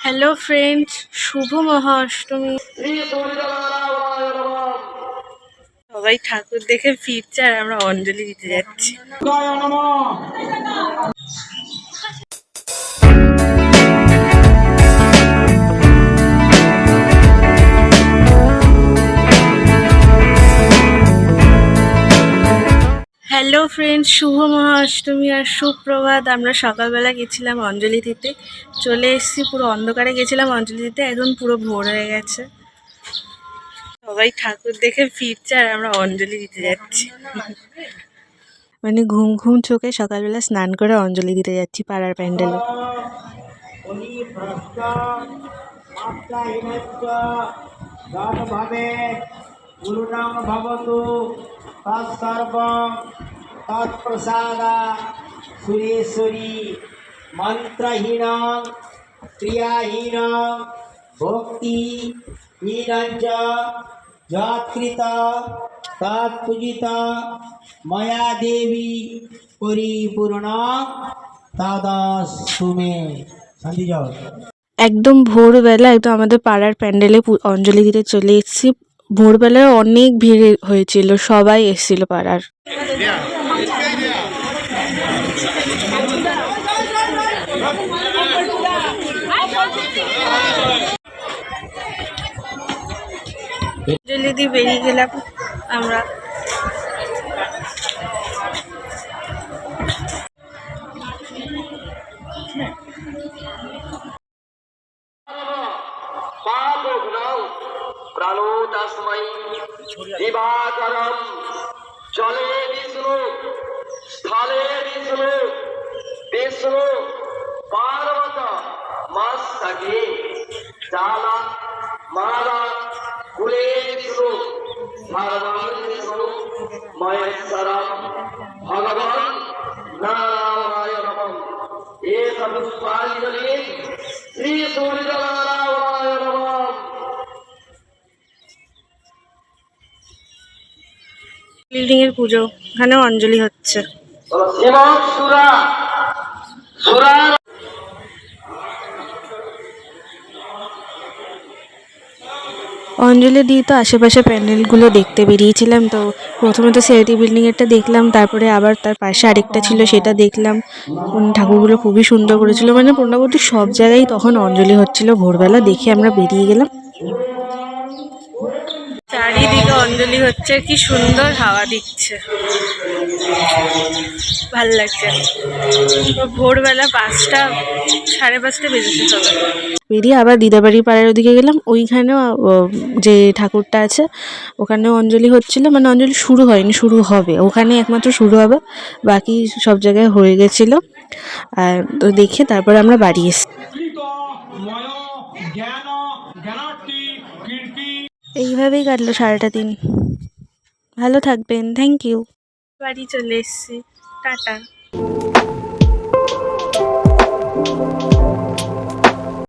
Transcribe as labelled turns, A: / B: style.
A: Hello friends শুভ মহা অষ্টমী সবাই ঠাকুর দেখে ফিরছে আর আমরা অঞ্জলি দিতে যাচ্ছি। হ্যালো ফ্রেন্ডস, শুভ মহা অষ্টমী আর সুপ্রভাত। আমরা সকালবেলা গেছিলাম অঞ্জলি দিতে। চলে এসেছি, পুরো অন্ধকারে গেছিলাম অঞ্জলি দিতে, এখন পুরো ভোর হয়ে গেছে। সবাই ঠাকুর দেখে ফিরছে আর আমরা অঞ্জলি দিতে যাচ্ছি। মানে ঘুম ঘুম চোখে সকালবেলা স্নান করে অঞ্জলি দিতে যাচ্ছি পাড়ার প্যান্ডেলে।
B: মাত্রাহীনশ্চ ভাবে গুরুণাং ভবতু তৎসর্বং তৎপ্রসাদা সুরেশ্বরী মন্ত্রহীন ক্রিয়াহীন ভক্তি যৎকৃত তৎপূজিত ময়া দেবী পরিপূর্ণ তদস্তু মে শান্তি যাও
A: একদম ভোরবেলা একদম আমাদের পাড়ার প্যান্ডেলে অঞ্জলি দিতে চলে এসেছি। ভোরবেলায় অনেক ভিড় হয়েছিল সবাই এসেছিল পাড়ার। অঞ্জলি দিয়ে বেরিয়ে গেলাম আমরা।
C: জলে বিষ্ণু পার্বত মস্তকে জালা মালা কুলে বিষ্ণু ভগবান বিষ্ণু মহেশ্বরম ভগবান নারায়ণম এষ পুষ্পাঞ্জলি শ্রী সূর্যনারায়ণায় নমঃ
A: বিল্ডিং এর পুজো এখানে অঞ্জলি হচ্ছে।
C: শিব সুরা সুরা
A: অঞ্জলি দিয়ে তো আশেপাশে প্যান্ডেলগুলো দেখতে বেরিয়েছিলাম, তো প্রথমে তো সিআইটি বিল্ডিংয়েরটা দেখলাম, তারপরে আবার তার পাশে আরেকটা ছিল সেটা দেখলাম। ঠাকুরগুলো খুবই সুন্দর করেছিল মানে মোটামুটি সব জায়গায় তখন অঞ্জলি হচ্ছিল, ভোরবেলা দেখে আমরা বেরিয়ে গেলাম। চারিদিকে অঞ্জলি হচ্ছে কি সুন্দর হাওয়া দিচ্ছে। ভালো লাগছে। ভোরবেলা পাঁচটা সাড়ে পাঁচটা বেজেছে সবাই বেরিয়ে আবার দিদাবাড়ি পাড়ার ওদিকে গেলাম। ওইখানেও যে ঠাকুরটা আছে ওখানেও অঞ্জলি হচ্ছিল। মানে অঞ্জলি শুরু হয়নি শুরু হবে। ওখানে একমাত্র শুরু হবে। বাকি সব জায়গায় হয়ে গেছিল। আর তো দেখে তারপরে আমরা বাড়ি এসেছি।
B: জ্ঞান জ্ঞানার্থী কীর্তি
A: এইভাবেই কাটলো সারাটা দিন। ভালো থাকবেন থ্যাংক ইউ বাড়ি চলে এসছি টাটা।